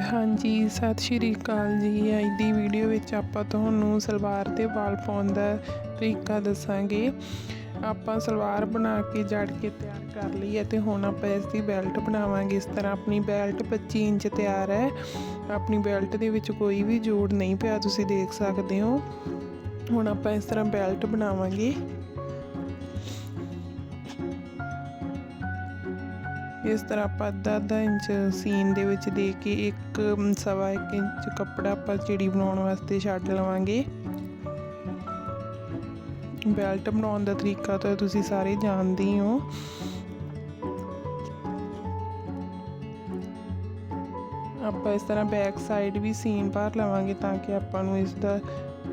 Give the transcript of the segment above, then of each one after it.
ਹਾਂਜੀ, ਸਤਿ ਸ਼੍ਰੀ ਅਕਾਲ ਜੀ। ਅੱਜ ਦੀ ਵੀਡੀਓ ਵਿੱਚ ਆਪਾਂ ਤੁਹਾਨੂੰ ਸਲਵਾਰ ਤੇ ਵਾਲ ਪਾਉਣ ਦਾ ਤਰੀਕਾ ਦੱਸਾਂਗੇ। ਆਪਾਂ ਸਲਵਾਰ ਬਣਾ ਕੇ ਜੜ ਕੇ ਤਿਆਰ ਕਰ ਲਈ ਹੈ ਤੇ ਹੁਣ ਆਪਾਂ ਇਸ ਦੀ ਬੈਲਟ ਬਣਾਵਾਂਗੇ। ਇਸ ਤਰ੍ਹਾਂ ਆਪਣੀ ਬੈਲਟ 25 ਇੰਚ ਤਿਆਰ ਹੈ। ਆਪਣੀ ਬੈਲਟ ਦੇ ਵਿੱਚ ਕੋਈ ਵੀ ਜੋੜ ਨਹੀਂ ਪਿਆ, ਤੁਸੀਂ ਦੇਖ ਸਕਦੇ ਹੋ। ਹੁਣ ਆਪਾਂ ਇਸ ਤਰ੍ਹਾਂ ਬੈਲਟ ਬਣਾਵਾਂਗੇ। ਇਸ ਤਰ੍ਹਾਂ ਆਪਾਂ ਅੱਧਾ ਅੱਧਾ ਇੰਚ ਸੀਨ ਦੇ ਵਿੱਚ ਦੇ ਕੇ ਇੱਕ ਸਵਾ ਇੱਕ ਇੰਚ ਕੱਪੜਾ ਆਪਾਂ ਚਿੜੀ ਬਣਾਉਣ ਵਾਸਤੇ ਛੱਡ ਲਵਾਂਗੇ। ਬੈਲਟ ਬਣਾਉਣ ਦਾ ਤਰੀਕਾ ਤਾਂ ਤੁਸੀਂ ਸਾਰੇ ਜਾਣਦੇ ਹੀ ਹੋ। ਆਪਾਂ ਇਸ ਤਰ੍ਹਾਂ ਬੈਕ ਸਾਈਡ ਵੀ ਸੀਨ ਭਰ ਲਵਾਂਗੇ ਤਾਂ ਕਿ ਆਪਾਂ ਨੂੰ ਇਸ ਦਾ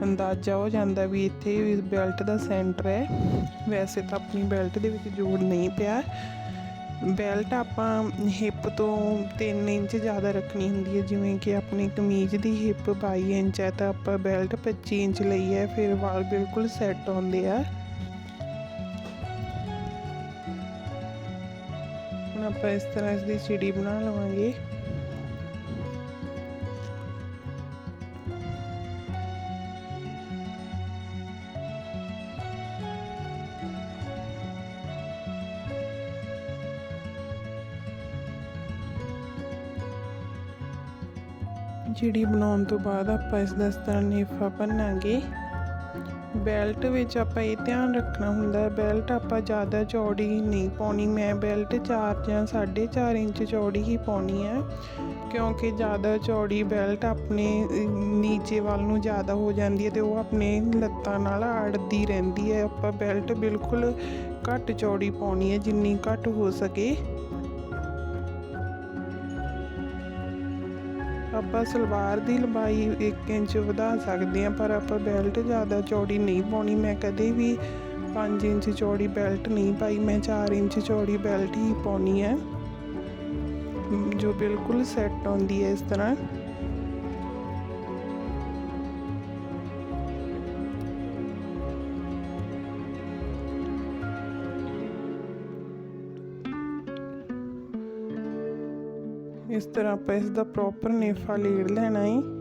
ਅੰਦਾਜ਼ਾ ਹੋ ਜਾਂਦਾ ਵੀ ਇੱਥੇ ਇਸ ਬੈਲਟ ਦਾ ਸੈਂਟਰ ਹੈ। ਵੈਸੇ ਤਾਂ ਆਪਣੀ ਬੈਲਟ ਦੇ ਵਿੱਚ ਜੋੜ ਨਹੀਂ ਪਿਆ। ਬੈਲਟ ਆਪਾਂ ਹਿੱਪ ਤੋਂ 3 ਇੰਚ ਜ਼ਿਆਦਾ ਰੱਖਣੀ ਹੁੰਦੀ ਹੈ, ਜਿਵੇਂ ਕਿ ਆਪਣੀ ਕਮੀਜ਼ ਦੀ ਹਿੱਪ 22 ਇੰਚ ਹੈ ਤਾਂ ਆਪਾਂ ਬੈਲਟ 25 ਇੰਚ ਲਈ ਹੈ, ਫਿਰ ਵਾਲ ਬਿਲਕੁਲ ਸੈੱਟ ਆਉਂਦੇ ਆ। ਹੁਣ ਆਪਾਂ ਇਸ ਤਰ੍ਹਾਂ ਇਸ ਦੀ ਚਿੜੀ ਬਣਾ ਲਵਾਂਗੇ। ਚਿੜੀ ਬਣਾਉਣ ਤੋਂ ਬਾਅਦ ਆਪਾਂ ਇਸ ਦਾ ਇਸ ਤਰ੍ਹਾਂ ਨੇਫਾ ਭੰਨਾਂਗੇ। ਬੈਲਟ ਵਿੱਚ ਆਪਾਂ ਇਹ ਧਿਆਨ ਰੱਖਣਾ ਹੁੰਦਾ, ਬੈਲਟ ਆਪਾਂ ਜ਼ਿਆਦਾ ਚੌੜੀ ਨਹੀਂ ਪਾਉਣੀ। ਮੈਂ ਬੈਲਟ 4 ਜਾਂ 4.5 ਇੰਚ ਚੌੜੀ ਹੀ ਪਾਉਣੀ ਹੈ ਕਿਉਂਕਿ ਜ਼ਿਆਦਾ ਚੌੜੀ ਬੈਲਟ ਆਪਣੇ ਨੀਚੇ ਵੱਲ ਨੂੰ ਜ਼ਿਆਦਾ ਹੋ ਜਾਂਦੀ ਹੈ ਤੇ ਉਹ ਆਪਣੇ ਲੱਤਾਂ ਨਾਲ ਅੜਦੀ ਰਹਿੰਦੀ ਹੈ। ਆਪਾਂ ਬੈਲਟ ਬਿਲਕੁਲ ਘੱਟ ਚੌੜੀ ਪਾਉਣੀ ਹੈ, ਜਿੰਨੀ ਘੱਟ ਹੋ ਸਕੇ। ਆਪਾਂ ਸਲਵਾਰ ਦੀ ਲੰਬਾਈ 1 ਇੰਚ ਵਧਾ ਸਕਦੇ ਹਾਂ, ਪਰ ਆਪਾਂ ਬੈਲਟ ਜ਼ਿਆਦਾ ਚੌੜੀ ਨਹੀਂ ਪਾਉਣੀ। ਮੈਂ ਕਦੇ ਵੀ 5 ਇੰਚ ਚੌੜੀ ਬੈਲਟ ਨਹੀਂ ਪਾਈ, ਮੈਂ 4 ਇੰਚ ਚੌੜੀ ਬੈਲਟ ਹੀ ਪਾਉਣੀ ਹੈ। ਜੋ ਬਿਲਕੁਲ ਸੈੱਟ ਆਉਂਦੀ ਹੈ ਇਸ ਤਰ੍ਹਾਂ। ਇਸ ਤਰ੍ਹਾਂ ਆਪਾਂ ਇਸ ਦਾ ਪ੍ਰੋਪਰ ਨੇਫਾ ਲੇੜ ਲੈਣਾ ਹੈ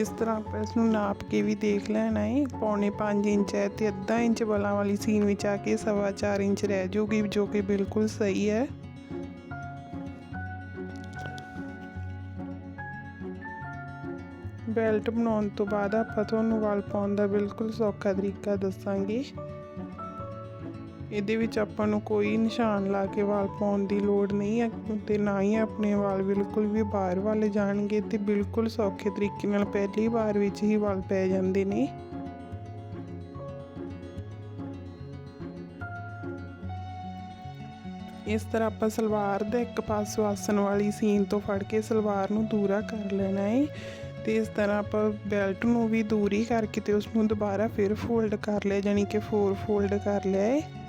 ਇਸ ਤਰ੍ਹਾਂ ਆਪਾਂ ਇਸ ਨੂੰ ਨਾਪ ਕੇ ਵੀ ਦੇਖ ਲੈਣਾ ਹੈ ਪੌਣੇ 5 ਇੰਚ ਹੈ ਤੇ ਅੱਧਾ ਇੰਚ ਬਲਾਂ ਵਾਲੀ ਸੀਨ ਵਿੱਚ ਆ ਕੇ ਸਵਾ 4 ਇੰਚ ਰਹਿ ਜਾਊਗੀ ਜੋ ਕਿ ਬਿਲਕੁਲ ਸਹੀ ਹੈ। ਬੈਲਟ ਬਣਾਉਣ ਤੋਂ ਬਾਅਦ ਆਪਾਂ ਤੁਹਾਨੂੰ ਵਾਲ ਪਾਉਣ ਦਾ ਬਿਲਕੁਲ ਸੌਖਾ ਤਰੀਕਾ ਦੱਸਾਂਗੇ। ਇਹਦੇ ਵਿੱਚ ਆਪਾਂ ਨੂੰ ਕੋਈ ਨਿਸ਼ਾਨ ਲਾ ਕੇ ਵਾਲ ਪਾਉਣ ਦੀ ਲੋੜ ਨਹੀਂ ਹੈ ਤੇ ਨਾ ਹੀ ਆਪਣੇ ਵਾਲ ਬਿਲਕੁਲ ਵੀ ਬਾਹਰ ਵੱਲ ਜਾਣਗੇ ਤੇ ਬਿਲਕੁਲ ਸੌਖੇ ਤਰੀਕੇ ਨਾਲ ਪਹਿਲੀ ਵਾਰ ਵਿੱਚ ਹੀ ਵਾਲ ਪੈ ਜਾਂਦੇ ਨੇ। ਇਸ ਤਰ੍ਹਾਂ ਆਪਾਂ ਸਲਵਾਰ ਦਾ ਇੱਕ ਪਾਸੋਂ ਆਸਣ ਵਾਲੀ ਸੀਨ ਤੋਂ ਫੜ ਕੇ ਸਲਵਾਰ ਨੂੰ ਦੂਰਾ ਕਰ ਲੈਣਾ ਹੈ ਤੇ ਇਸ ਤਰ੍ਹਾਂ ਆਪਾਂ ਬੈਲਟ ਨੂੰ ਵੀ ਦੂਰੀ ਕਰਕੇ ਤੇ ਉਸ ਨੂੰ ਦੁਬਾਰਾ ਫਿਰ ਫੋਲਡ ਕਰ ਲਿਆ ਜਾਨੀ ਕਿ ਫੋਰ ਫੋਲਡ ਕਰ ਲਿਆ ਹੈ।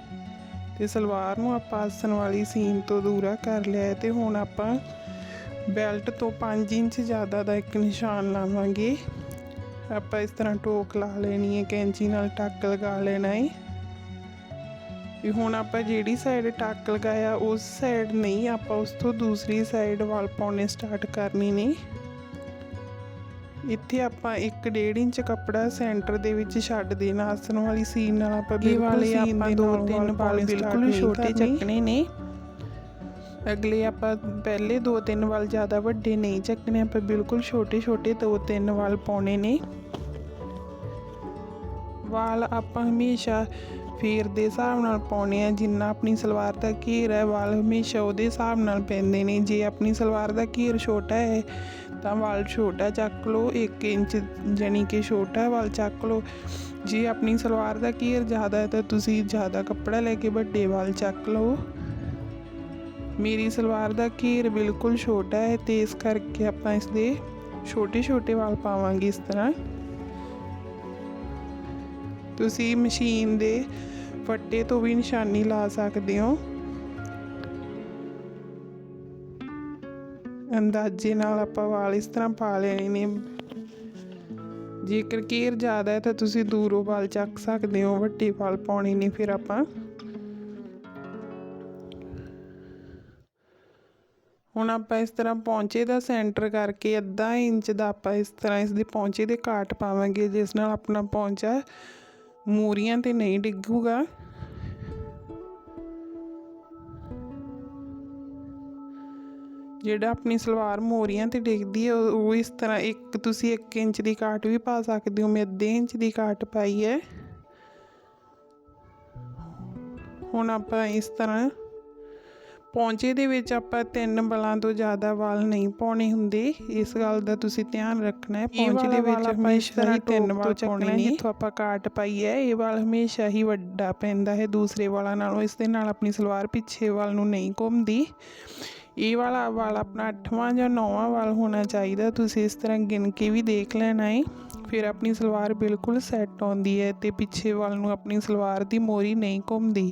ਤੇ ਸਲਵਾਰ ਨੂੰ ਆਪਾਂ ਆਸਣ ਵਾਲੀ ਸੀਨ ਤੋਂ ਦੂਰਾ ਕਰ ਲਿਆ ਹੈ ਤੇ ਹੁਣ ਆਪਾਂ ਬੈਲਟ ਤੋਂ 5 ਇੰਚ ਜ਼ਿਆਦਾ ਦਾ ਇੱਕ ਨਿਸ਼ਾਨ ਲਾਵਾਂਗੇ। ਆਪਾਂ ਇਸ ਤਰ੍ਹਾਂ ਟੋਕ ਲਾ ਲੈਣੀ ਹੈ, ਕੈਂਚੀ ਨਾਲ ਟੱਕ ਲਗਾ ਲੈਣਾ ਹੈ। ਵੀ ਹੁਣ ਆਪਾਂ ਜਿਹੜੀ ਸਾਈਡ ਟੱਕ ਲਗਾਇਆ, ਉਸ ਸਾਈਡ ਨਹੀਂ, ਆਪਾਂ ਉਸ ਤੋਂ ਦੂਸਰੀ ਸਾਈਡ ਵਾਲ ਪਾਉਣੇ ਸਟਾਰਟ ਕਰਨੀ ਨੇ। ਇੱਥੇ ਆਪਾਂ 1.5 ਇੰਚ ਕੱਪੜਾ ਸੈਂਟਰ ਦੇ ਵਿੱਚ ਛੱਡ ਦੇਣਾ ਆਸਣ ਵਾਲੀ ਸੀਨ ਨਾਲ ਆਪਾਂ ਬਿਲਕੁਲ ਵਾਲੇ ਆਪਾਂ ਦੇ ਤਿੰਨ ਵਾਲ ਬਿਲਕੁਲ ਛੋਟੇ ਚੱਕਣੇ ਨੇ। ਅਗਲੇ ਆਪਾਂ ਪਹਿਲੇ ਦੋ ਤਿੰਨ ਵਾਲ ਜ਼ਿਆਦਾ ਵੱਡੇ ਨਹੀਂ ਚੱਕਣੇ ਆਪਾਂ ਬਿਲਕੁਲ ਛੋਟੇ ਛੋਟੇ ਦੋ ਤਿੰਨ ਵਾਲ ਪਾਉਣੇ ਨੇ। ਵਾਲ ਆਪਾਂ ਹਮੇਸ਼ਾ ਫੇਰ ਦੇ ਹਿਸਾਬ ਨਾਲ ਪਾਉਣੇ ਆ ਜਿੰਨਾ ਆਪਣੀ ਸਲਵਾਰ ਦਾ ਘੇਰ ਹੈ ਵਾਲ ਹਮੇਸ਼ਾ ਉਹਦੇ ਹਿਸਾਬ ਨਾਲ ਪੈਂਦੇ ਨੇ। ਜੇ ਆਪਣੀ ਸਲਵਾਰ ਦਾ ਘੇਰ ਛੋਟਾ ਹੈ ਤਾਂ ਵਾਲ ਛੋਟਾ ਚੱਕ ਲਓ 1 ਇੰਚ ਜਾਣੀ ਕਿ ਛੋਟਾ ਵਾਲ ਚੱਕ ਲਓ। ਜੇ ਆਪਣੀ ਸਲਵਾਰ ਦਾ ਘੇਰ ਜ਼ਿਆਦਾ ਹੈ ਤਾਂ ਤੁਸੀਂ ਜ਼ਿਆਦਾ ਕੱਪੜਾ ਲੈ ਕੇ ਵੱਡੇ ਵਾਲ ਚੱਕ ਲਓ। ਮੇਰੀ ਸਲਵਾਰ ਦਾ ਘੇਰ ਬਿਲਕੁਲ ਛੋਟਾ ਹੈ ਤੇ ਇਸ ਕਰਕੇ ਆਪਾਂ ਇਸ ਦੇ ਛੋਟੇ ਛੋਟੇ ਵਾਲ ਪਾਵਾਂਗੇ ਇਸ ਤਰ੍ਹਾਂ। ਤੁਸੀਂ ਮਸ਼ੀਨ ਦੇ ਫੱਟੇ ਤੋਂ ਵੀ ਨਿਸ਼ਾਨੀ ਲਾ ਸਕਦੇ ਹੋ। ਅੰਦਾਜ਼ੇ ਨਾਲ ਆਪਾਂ ਵਾਲ ਇਸ ਤਰ੍ਹਾਂ ਪਾ ਲੈਣੇ ਨੇ। ਜੇਕਰ ਕੇਰ ਜ਼ਿਆਦਾ ਹੈ ਤਾਂ ਤੁਸੀਂ ਦੂਰੋਂ ਵਾਲ ਚੱਕ ਸਕਦੇ ਹੋ, ਵੱਡੇ ਵਾਲ ਪਾਉਣੇ ਨੇ ਫਿਰ ਆਪਾਂ। ਹੁਣ ਆਪਾਂ ਇਸ ਤਰ੍ਹਾਂ ਪੌਂਚੇ ਦਾ ਸੈਂਟਰ ਕਰਕੇ ਅੱਧਾ ਇੰਚ ਦਾ ਆਪਾਂ ਇਸ ਤਰ੍ਹਾਂ ਇਸ ਦੇ ਪੌਂਚੇ ਦੇ ਕਾਟ ਪਾਵਾਂਗੇ, ਜਿਸ ਨਾਲ ਆਪਣਾ ਪੌਂਚਾ ਮੂਰੀਆਂ ਤੇ ਨਹੀਂ ਡਿੱਗੂਗਾ। ਜਿਹੜਾ ਆਪਣੀ ਸਲਵਾਰ ਮੋਰੀਆਂ ਤੇ ਡਿੱਗਦੀ ਹੈ ਉਹ ਇਸ ਤਰ੍ਹਾਂ ਇੱਕ ਤੁਸੀਂ 1 ਇੰਚ ਦੀ ਕਾਟ ਵੀ ਪਾ ਸਕਦੇ ਹੋ ਮੈਂ ਅੱਧੇ ਇੰਚ ਦੀ ਕਾਟ ਪਾਈ ਹੈ। ਹੁਣ ਆਪਾਂ ਇਸ ਤਰ੍ਹਾਂ ਪੌਂਚੇ ਦੇ ਵਿੱਚ ਆਪਾਂ ਤਿੰਨ ਬਲਾਂ ਤੋਂ ਜ਼ਿਆਦਾ ਵਾਲ ਨਹੀਂ ਪਾਉਣੇ ਹੁੰਦੇ। ਇਸ ਗੱਲ ਦਾ ਤੁਸੀਂ ਧਿਆਨ ਰੱਖਣਾ ਹੈ। ਪੌਂਚੇ ਦੇ ਵਿੱਚ ਹਮੇਸ਼ਾ ਹੀ ਤਿੰਨ ਵਾਲ ਪਾਉਣੇ ਨੇ। ਜਿੱਥੋਂ ਆਪਾਂ ਕਾਟ ਪਾਈ ਹੈ ਇਹ ਵਾਲ ਹਮੇਸ਼ਾ ਹੀ ਵੱਡਾ ਪੈਂਦਾ ਹੈ ਦੂਸਰੇ ਵਾਲਾਂ ਨਾਲੋਂ। ਇਸ ਦੇ ਨਾਲ ਆਪਣੀ ਸਲਵਾਰ ਪਿੱਛੇ ਵਾਲ ਨੂੰ ਨਹੀਂ ਘੁੰਮਦੀ। ਇਹ ਵਾਲਾ ਵਾਲ ਆਪਣਾ 8ਵਾਂ ਜਾਂ 9ਵਾਂ ਵਾਲ ਹੋਣਾ ਚਾਹੀਦਾ। ਤੁਸੀਂ ਇਸ ਤਰ੍ਹਾਂ ਗਿਣ ਕੇ ਵੀ ਦੇਖ ਲੈਣਾ ਹੈ ਫਿਰ ਆਪਣੀ ਸਲਵਾਰ ਬਿਲਕੁਲ ਸੈੱਟ ਆਉਂਦੀ ਹੈ ਤੇ ਪਿੱਛੇ ਵਾਲ ਨੂੰ ਆਪਣੀ ਸਲਵਾਰ ਦੀ ਮੋਰੀ ਨਹੀਂ ਘੁੰਮਦੀ।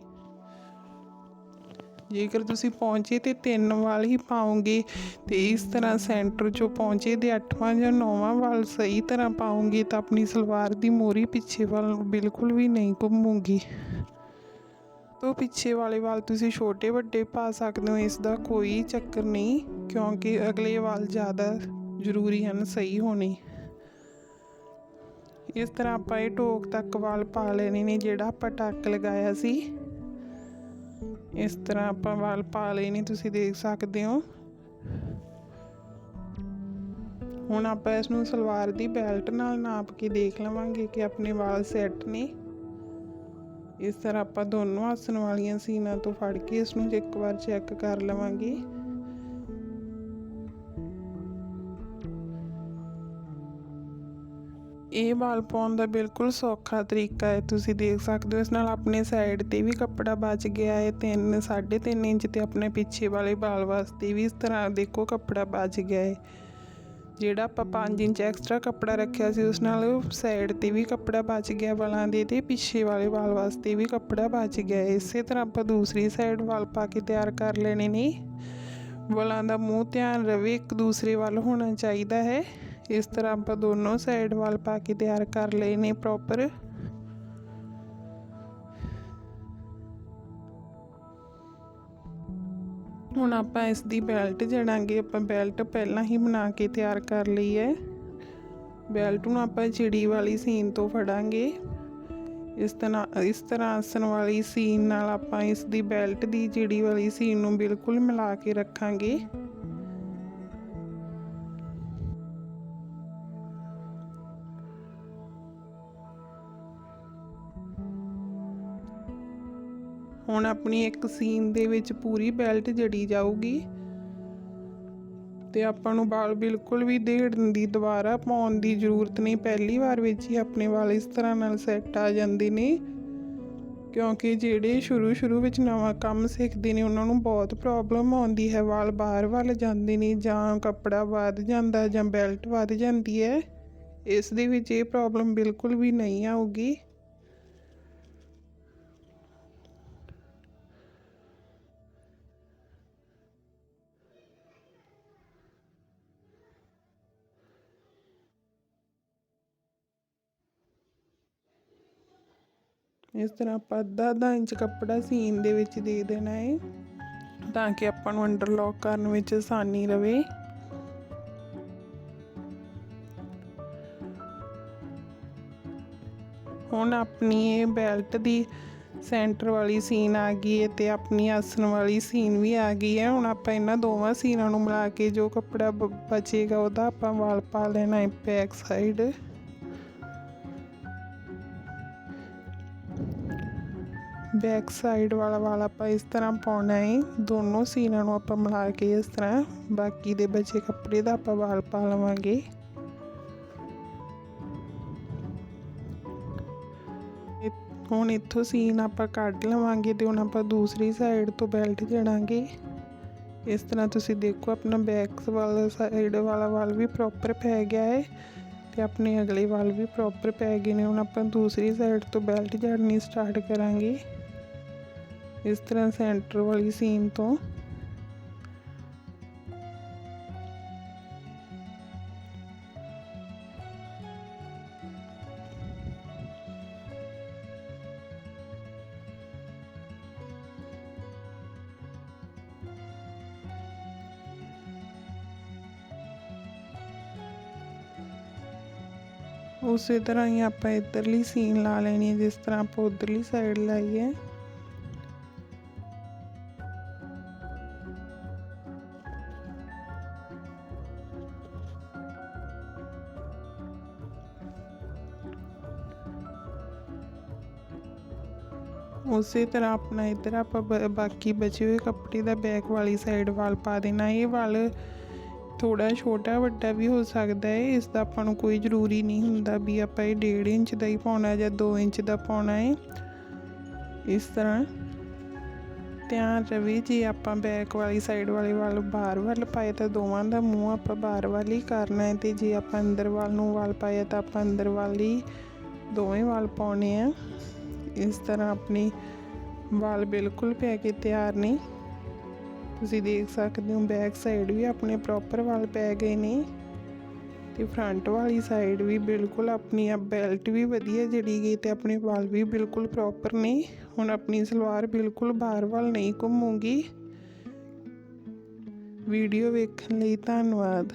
ਜੇਕਰ ਤੁਸੀਂ ਪਹੁੰਚੇ ਤੇ ਤਿੰਨ ਵਾਲ ਹੀ ਪਾਓਗੇ ਤੇ ਇਸ ਤਰ੍ਹਾਂ ਸੈਂਟਰ 'ਚੋਂ ਪਹੁੰਚੇ ਦੇ 8ਵਾਂ ਜਾਂ 9ਵਾਂ ਵਾਲ ਸਹੀ ਤਰ੍ਹਾਂ ਪਾਓਗੇ ਤਾਂ ਆਪਣੀ ਸਲਵਾਰ ਦੀ ਮੋਰੀ ਪਿੱਛੇ ਵੱਲ ਬਿਲਕੁਲ ਵੀ ਨਹੀਂ ਘੁੰਮੂਗੀ। ਤੋਂ ਪਿੱਛੇ ਵਾਲੇ ਵਾਲ ਤੁਸੀਂ ਛੋਟੇ ਵੱਡੇ ਪਾ ਸਕਦੇ ਹੋ, ਇਸ ਦਾ ਕੋਈ ਚੱਕਰ ਨਹੀਂ, ਕਿਉਂਕਿ ਅਗਲੇ ਵਾਲ ਜ਼ਿਆਦਾ ਜ਼ਰੂਰੀ ਹਨ, ਸਹੀ ਹੋਣੇ। ਇਸ ਤਰ੍ਹਾਂ ਆਪਾਂ ਇਹ ਟੋਕ ਤੱਕ ਵਾਲ ਪਾ ਲੈਣੇ ਨੇ, ਜਿਹੜਾ ਆਪਾਂ ਟੱਕ ਲਗਾਇਆ ਸੀ। ਇਸ ਤਰ੍ਹਾਂ ਆਪਾਂ ਵਾਲ ਪਾ ਲੈਣੇ, ਤੁਸੀਂ ਦੇਖ ਸਕਦੇ ਹੋ। ਹੁਣ ਆਪਾਂ ਇਸ ਨੂੰ ਸਲਵਾਰ ਦੀ ਬੈਲਟ ਨਾਲ ਨਾਪ ਕੇ ਦੇਖ ਲਵਾਂਗੇ ਕਿ ਆਪਣੇ ਵਾਲ ਸੈੱਟ ਨੇ। ਇਸ ਤਰ੍ਹਾਂ ਆਪਾਂ ਦੋਨੋਂ ਆਸਣ ਵਾਲੀਆਂ ਸੀਨਾਂ ਤੋਂ ਫੜ ਕੇ ਇਸ ਨੂੰ ਇੱਕ ਵਾਰ ਚੈੱਕ ਕਰ ਲਵਾਂਗੇ। ਇਹ ਵਾਲ ਪਾਉਣ ਦਾ ਬਿਲਕੁਲ ਸੌਖਾ ਤਰੀਕਾ ਹੈ। ਤੁਸੀਂ ਦੇਖ ਸਕਦੇ ਹੋ, ਇਸ ਨਾਲ ਆਪਣੇ ਸਾਈਡ ਤੇ ਵੀ ਕੱਪੜਾ ਬਚ ਗਿਆ ਹੈ। 3 3.5 ਇੰਚ ਤੇ ਆਪਣੇ ਪਿੱਛੇ ਵਾਲੇ ਵਾਲ ਵਾਸਤੇ ਵੀ ਇਸ ਤਰ੍ਹਾਂ ਦੇਖੋ ਕੱਪੜਾ ਬਚ ਗਿਆ ਹੈ। ਜਿਹੜਾ ਆਪਾਂ 5 ਇੰਚ ਐਕਸਟਰਾ ਕੱਪੜਾ ਰੱਖਿਆ ਸੀ, ਉਸ ਨਾਲ ਸਾਈਡ ਤੇ ਵੀ ਕੱਪੜਾ ਬਚ ਗਿਆ, ਵਾਲਾਂ ਦੇ ਤੇ ਪਿੱਛੇ ਵਾਲੇ ਵਾਲ ਵਾਸਤੇ ਵੀ ਕੱਪੜਾ ਬਚ ਗਿਆ। ਇਸੇ ਤਰ੍ਹਾਂ ਆਪਾਂ ਦੂਸਰੀ ਸਾਈਡ ਵਾਲ ਪਾ ਕੇ ਤਿਆਰ ਕਰ ਲੈਣੇ ਨੇ। ਵਾਲਾਂ ਦਾ ਮੂੰਹ ਧਿਆਨ ਰਵੇ, ਇੱਕ ਦੂਸਰੇ ਵੱਲ ਹੋਣਾ ਚਾਹੀਦਾ ਹੈ। ਇਸ ਤਰ੍ਹਾਂ ਆਪਾਂ ਦੋਨੋਂ ਸਾਈਡ ਵਾਲ ਪਾ ਕੇ ਤਿਆਰ ਕਰ ਲਏ ਨੇ ਪ੍ਰੋਪਰ ਹੁਣ ਆਪਾਂ ਇਸ ਦੀ ਬੈਲਟ ਜੜਾਂਗੇ, ਆਪਾਂ ਬੈਲਟ ਪਹਿਲਾਂ ਹੀ ਬਣਾ ਕੇ ਤਿਆਰ ਕਰ ਲਈ ਹੈ। ਬੈਲਟ ਨੂੰ ਆਪਾਂ ਚਿੜੀ ਵਾਲੀ ਸੀਨ ਤੋਂ ਫੜਾਂਗੇ। ਇਸ ਤਰ੍ਹਾਂ ਇਸ ਤਰ੍ਹਾਂ ਆਸਣ ਵਾਲੀ ਸੀਨ ਨਾਲ ਆਪਾਂ ਇਸ ਦੀ ਬੈਲਟ ਦੀ ਚਿੜੀ ਵਾਲੀ ਸੀਨ ਨੂੰ ਬਿਲਕੁਲ ਮਿਲਾ ਕੇ ਰੱਖਾਂਗੇ। ਹੁਣ ਆਪਣੀ ਇੱਕ ਸੀਨ ਦੇ ਵਿੱਚ ਪੂਰੀ ਬੈਲਟ ਜੜੀ ਜਾਊਗੀ। ਤੇ ਆਪਾਂ ਨੂੰ ਵਾਲ ਬਿਲਕੁਲ ਵੀ ਦੇੜਨ ਦੀ ਦੁਬਾਰਾ ਪਾਉਣ ਦੀ ਜ਼ਰੂਰਤ ਨਹੀਂ। ਪਹਿਲੀ ਵਾਰ ਵਿੱਚ ਹੀ ਆਪਣੇ ਵਾਲ ਇਸ ਤਰ੍ਹਾਂ ਨਾਲ ਸੈੱਟ ਆ ਜਾਂਦੇ ਨੇ, ਕਿਉਂਕਿ ਜਿਹੜੇ ਸ਼ੁਰੂ ਸ਼ੁਰੂ ਵਿੱਚ ਨਵਾਂ ਕੰਮ ਸਿੱਖਦੇ ਨੇ, ਉਹਨਾਂ ਨੂੰ ਬਹੁਤ ਪ੍ਰੋਬਲਮ ਆਉਂਦੀ ਹੈ। ਵਾਲ ਬਾਹਰ ਵੱਲ ਜਾਂਦੇ ਨੇ ਜਾਂ ਕੱਪੜਾ ਵੱਧ ਜਾਂਦਾ ਜਾਂ ਬੈਲਟ ਵੱਧ ਜਾਂਦੀ ਹੈ। ਇਸ ਦੇ ਵਿੱਚ ਇਹ ਪ੍ਰੋਬਲਮ ਬਿਲਕੁਲ ਵੀ ਨਹੀਂ ਆਊਗੀ। ਇਸ ਤਰ੍ਹਾਂ ਆਪਾਂ ਅੱਧਾ ਅੱਧਾ ਇੰਚ ਕੱਪੜਾ ਸੀਨ ਦੇ ਵਿੱਚ ਦੇ ਦੇਣਾ ਹੈ ਤਾਂ ਕਿ ਆਪਾਂ ਨੂੰ ਅੰਡਰਲੌਕ ਕਰਨ ਵਿੱਚ ਆਸਾਨੀ ਰਵੇ। ਹੁਣ ਆਪਣੀ ਇਹ ਬੈਲਟ ਦੀ ਸੈਂਟਰ ਵਾਲੀ ਸੀਨ ਆ ਗਈ ਹੈ ਤੇ ਆਪਣੀ ਆਸਣ ਵਾਲੀ ਸੀਨ ਵੀ ਆ ਗਈ ਹੈ ਹੁਣ ਆਪਾਂ ਇਹਨਾਂ ਦੋਵਾਂ ਸੀਨਾਂ ਨੂੰ ਮਿਲਾ ਕੇ ਜੋ ਕੱਪੜਾ ਬ- ਬਚੇਗਾ ਉਹਦਾ ਆਪਾਂ ਵਾਲ ਪਾ ਲੈਣਾ ਹੈ ਬੈਕ ਸਾਈਡ ਬੈਕ ਸਾਈਡ ਵਾਲਾ ਵਾਲ ਆਪਾਂ ਇਸ ਤਰ੍ਹਾਂ ਪਾਉਣਾ ਹੈ ਦੋਨੋਂ ਸੀਨਾਂ ਨੂੰ ਆਪਾਂ ਮਿਲਾ ਕੇ ਇਸ ਤਰ੍ਹਾਂ ਬਾਕੀ ਦੇ ਬਚੇ ਕੱਪੜੇ ਦਾ ਆਪਾਂ ਵਾਲ ਪਾ ਲਵਾਂਗੇ ਇਹ- ਹੁਣ ਇੱਥੋਂ ਸੀਨ ਆਪਾਂ ਕੱਢ ਲਵਾਂਗੇ ਤੇ ਹੁਣ ਆਪਾਂ ਦੂਸਰੀ ਸਾਈਡ ਤੋਂ ਬੈਲਟ ਜੜਾਂਗੇ ਇਸ ਤਰ੍ਹਾਂ ਤੁਸੀਂ ਦੇਖੋ ਆਪਣਾ ਬੈਕ ਵਾਲਾ ਸਾਈਡ ਵਾਲਾ ਵਾਲ ਵੀ ਪ੍ਰੋਪਰ ਪੈ ਗਿਆ ਹੈ ਤੇ ਆਪਣੇ ਅਗਲੇ ਵਾਲ ਵੀ ਪ੍ਰੋਪਰ ਪੈ ਗਏ ਨੇ ਹੁਣ ਆਪਾਂ ਦੂਸਰੀ ਸਾਈਡ ਤੋਂ ਬੈਲਟ ਜੜਨੀ ਸਟਾਰਟ ਕਰਾਂਗੇ ਇਸ ਤਰ੍ਹਾਂ ਸੈਂਟਰ ਵਾਲੀ ਸੀਨ ਤੋਂ। ਉਸੇ ਤਰ੍ਹਾਂ ਹੀ ਆਪਾਂ ਇੱਧਰਲੀ ਸੀਨ ਲਾ ਲੈਣੀ ਹੈ, ਜਿਸ ਤਰ੍ਹਾਂ ਆਪਾਂ ਉਧਰਲੀ ਸਾਈਡ ਲਾਈ ਹੈ ਉਸੇ ਤਰ੍ਹਾਂ ਆਪਣਾ ਇੱਧਰ ਆਪਾਂ ਬ- ਬਾਕੀ ਬਚੇ ਹੋਏ ਕੱਪੜੇ ਦਾ ਬੈਕ ਵਾਲੀ ਸਾਈਡ ਵਾਲ ਪਾ ਦੇਣਾ। ਇਹ ਵਾਲ ਥੋੜਾ ਛੋਟਾ ਵੱਡਾ ਵੀ ਹੋ ਸਕਦਾ ਹੈ। ਇਸ ਦਾ ਆਪਾਂ ਨੂੰ ਕੋਈ ਜ਼ਰੂਰੀ ਨਹੀਂ ਹੁੰਦਾ ਵੀ ਆਪਾਂ ਇਹ 1.5 ਇੰਚ ਦਾ ਹੀ ਪਾਉਣਾ ਜਾਂ 2 ਇੰਚ ਦਾ ਪਾਉਣਾ ਹੈ। ਇਸ ਤਰ੍ਹਾਂ ਧਿਆਨ ਰਵੇ, ਜੇ ਆਪਾਂ ਬੈਕ ਵਾਲੀ ਸਾਈਡ ਵਾਲੇ ਵਾਲ ਬਾਹਰ ਵੱਲ ਪਾਏ ਤਾਂ ਦੋਵਾਂ ਦਾ ਮੂੰਹ ਆਪਾਂ ਬਾਹਰ ਵੱਲ ਹੀ ਕਰਨਾ ਹੈ ਤੇ ਜੇ ਆਪਾਂ ਅੰਦਰ ਵੱਲ ਨੂੰ ਵਾਲ ਪਾਏ ਤਾਂ ਆਪਾਂ ਅੰਦਰ ਵੱਲ ਹੀ ਦੋਵੇਂ ਵਾਲ ਪਾਉਣੇ ਆ। ਇਸ ਤਰ੍ਹਾਂ ਆਪਣੀ ਵਾਲ ਬਿਲਕੁਲ ਪੈ ਕੇ ਤਿਆਰ ਨੇ। ਤੁਸੀਂ ਦੇਖ ਸਕਦੇ ਹੋ ਬੈਕ ਸਾਈਡ ਵੀ ਆਪਣੇ ਪ੍ਰੋਪਰ ਵਾਲ ਪੈ ਗਏ ਨੇ ਤੇ ਫਰੰਟ ਵਾਲੀ ਸਾਈਡ ਵੀ ਬਿਲਕੁਲ ਆਪਣੀ ਆ ਬੈਲਟ ਵੀ ਵਧੀਆ ਜੜੀ ਗਈ ਤੇ ਆਪਣੇ ਵਾਲ ਵੀ ਬਿਲਕੁਲ ਪ੍ਰੋਪਰ ਨੇ। ਹੁਣ ਆਪਣੀ ਸਲਵਾਰ ਬਿਲਕੁਲ ਬਾਹਰ ਵੱਲ ਨਹੀਂ ਘੁੰਮੂਗੀ। ਵੀਡੀਓ ਵੇਖਣ ਲਈ ਧੰਨਵਾਦ।